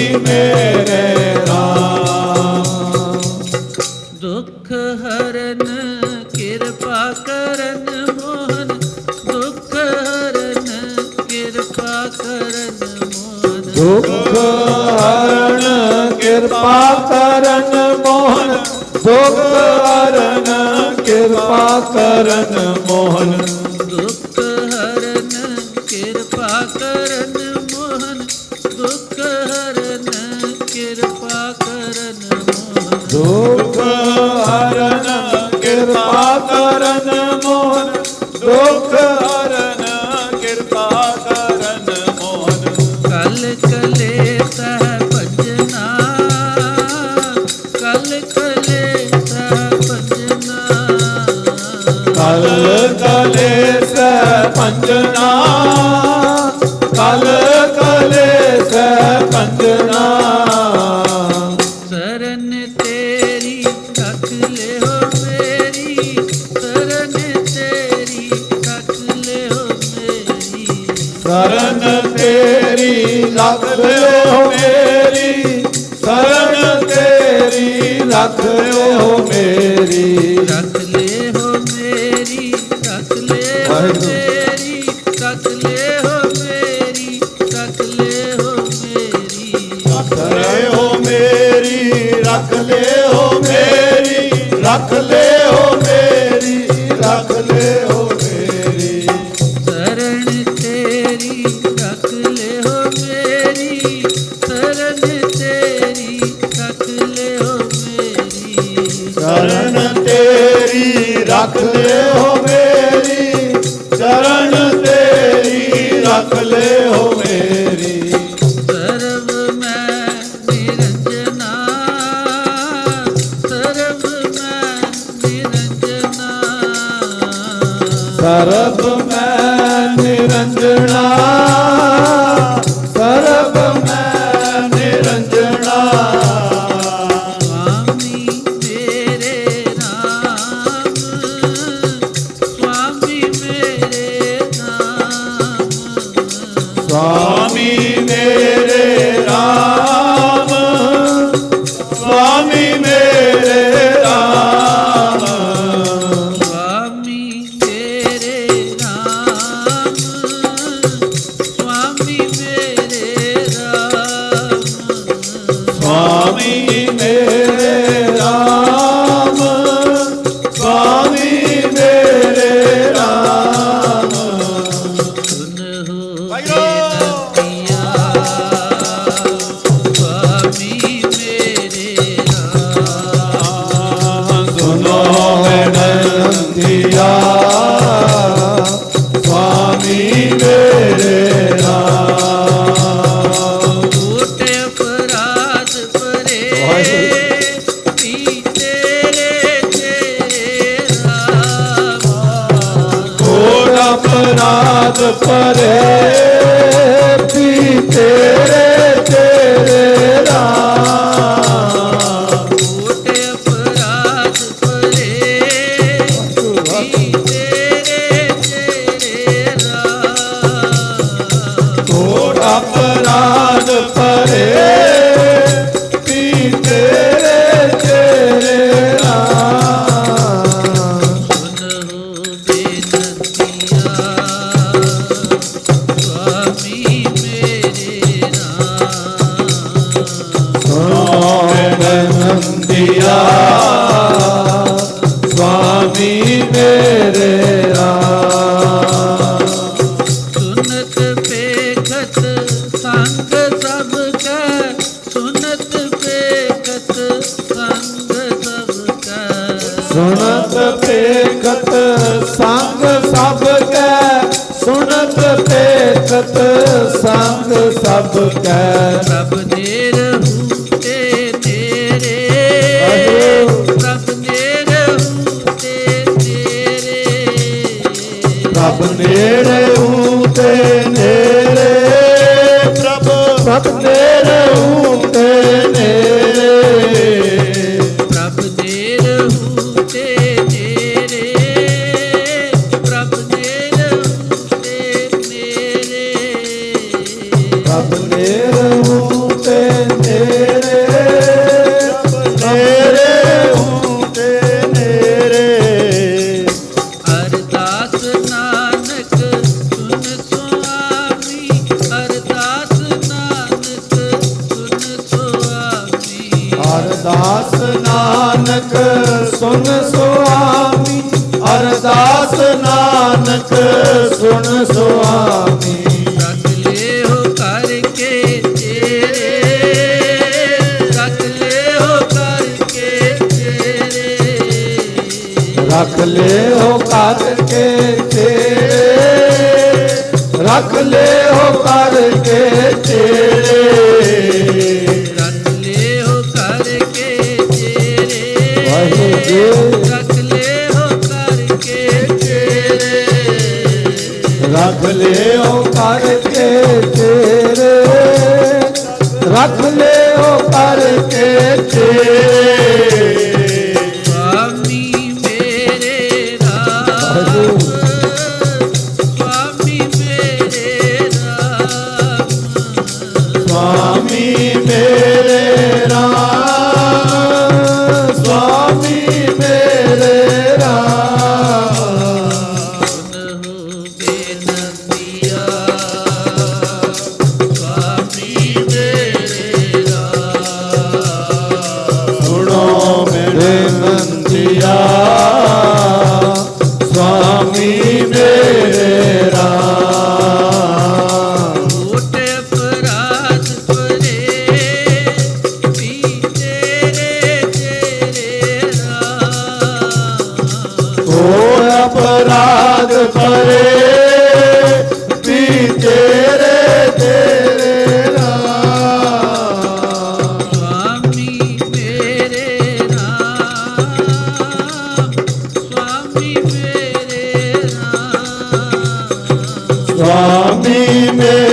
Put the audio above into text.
ਜੀ ਮੇਰੇ ਰਾਮ। ਦੁੱਖ ਹਰਨ ਕਿਰਪਾ ਕਰਨ ਮੋਹਨ। ਦੁੱਖ ਹਰਨ ਕਿਰਪਾ ਕਰਨ ਮੋਹਨ। ਦੁੱਖ ਹਰਨ ਕਿਰਪਾ ਕਰਨ ਮੋਹਨ। ਦੁੱਖ ਹਰਨ ਕਿਰਪਾ ਕਰਨ ਮੋਹਨ। ਕਿਰਪਾ ਕਰਨ ਮਾ ਦੁਖ ਮੇਰੀ ਰੱਖ ਲਿਓ ਮੇਰੀ ਕਰਨ ਤੇਰੀ ਰੱਖ ਲਿਓ ਮੇਰੀ। ਕਰਨ ਤੇਰੀ ਰੱਖ ਲਿਓ ਮੇਰੀ ਕਰਨ ਤੇਰੀ ਰੱਖ ਲਿਓ ਮੇਰੀ। ਰੱਖ ਲਿਓ ਮੇਰੀ ਰੱਖ ਲਿਓ ਰੱਖ ਲਿਓ ਮੇਰੀ ਰੱਖ ਲਿਓ ਮੇਰੀ ਸਰਨ ਤੇਰੀ ਰੱਖ ਲਿਓ ਮੇਰੀ। ਸਰਨ ਤੇਰੀ ਰੱਖ ਲਿਓ ਮੇਰੀ। ਸਰਨ ਤੇਰੀ ਰੱਖ ਲਿਓ ਸਰਬ ਮੈਂ ਨਿਰੰਜਣਾ ਪੇਖਤ ਸੰਗ ਸਭ ਕੈ ਸੁਣਤ ਪੇਖਤ ਸੰਗ ਸਭ ਕੈ। ਪ੍ਰਭ ਦੇ ਸੁਣ ਸੁਆਮੀ ਅਰਦਾਸ ਨਾਨਕ ਸੁਣ ਸੁਆਮੀ। ਰਤਲੇ ਹੋ ਕਰਕੇ ਤੇਰੇ ਰਤਲੇ ਹੋ ਕਰਕੇ ਤੇਰੇ। ਰੱਖ ਲਿਓ ਕਰਕੇ ਤੇਰੇ ਰੱਖ ਲਿਓ ਤੇਰੇ। ਰੱਖ ਲੈ ਹੋ ਕਰਕੇ ਤੇਰੇ। ਰੱਖ ਲੈ ਹੋ ਕਰਕੇ ਤੇਰੇ ਰੱਖ ਲੈ ਹੋ ਕਰਕੇ ਤੇਰੇ। स्वामी ने